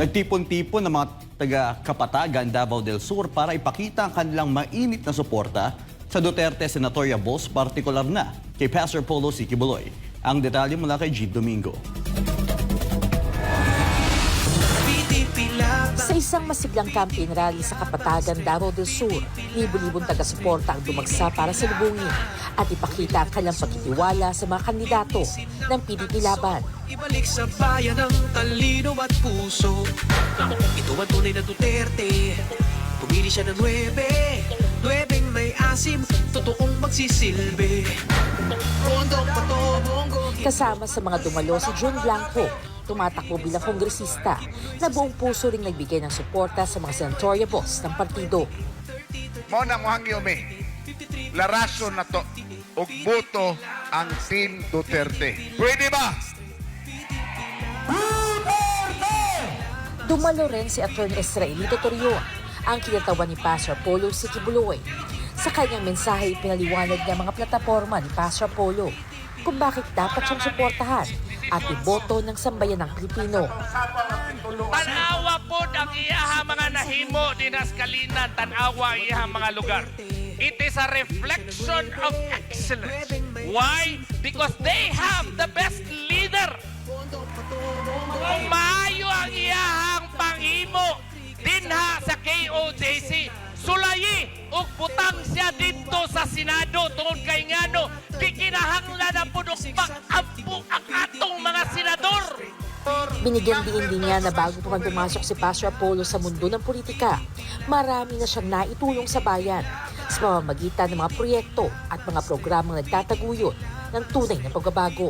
Nagtipon-tipon ng mga taga Kapatagan, Davao del Sur para ipakita ang kanilang mainit na suporta sa Duterte Senatorial Boss, partikular na kay Pastor Polo Sikibuloy. Ang detalye mula kay G. Domingo. Sa isang masiglang campaign rally sa Kapatagan, Davao del Sur, libo-libong taga-suporta ang dumagsa para salubungin at ipakita ang kanilang pagtitiwala sa mga kandidato ng PDP Laban. Ibalik sa bayan ang talino at puso ang tunay na Duterte Pumili siya ng nuebe Nuebeng may asim Totoong magsisilbi Bondok pato, bongo Kasama sa mga dumalo si John Blanco, tumatakbo bilang kongresista na buong puso ring nagbigay ng suporta sa mga senatorial boss ng partido. mo na mo hangyo me. Larason na to. ug boto ang Team Duterte. Pwede ba? Dumalo rin si Atty. Israelito Torreon, ang kinatawan ni Pastor Polo Sikibuloy. Sa kanyang mensahe, pinaliwanag niya mga plataforma ni Pastor Polo kung bakit dapat siyang suportahan at iboto ng sambayan ng Pilipino. Tanawa po ang iyaha mga nahimo dinas kalinan tanawa iyahang mga lugar. It is a reflection of excellence. Why? Because they have the best sa KOJC, sulayi ug butang siya dito sa Senado tungod kay ngano di kinahanglan na po pag-ampo ang atong mga senador. Binigyan din niya na bago pa man si Pastor Apollo sa mundo ng politika, marami na siyang naitulong sa bayan sa pamamagitan ng mga proyekto at mga programang nagtataguyod ng tunay na pagbabago.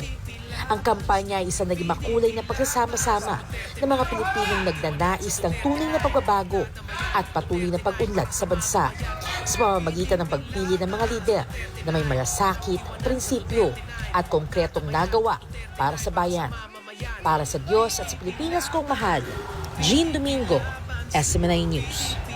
Ang kampanya ay isang naging makulay na pagsasama-sama ng mga Pilipinong nagnanais ng tunay na pagbabago at patuloy na pag-unlad sa bansa sa pamamagitan ng pagpili ng mga lider na may malasakit, prinsipyo at konkretong nagawa para sa bayan. Para sa Diyos at sa Pilipinas kong mahal, Jean Domingo, SMNI News.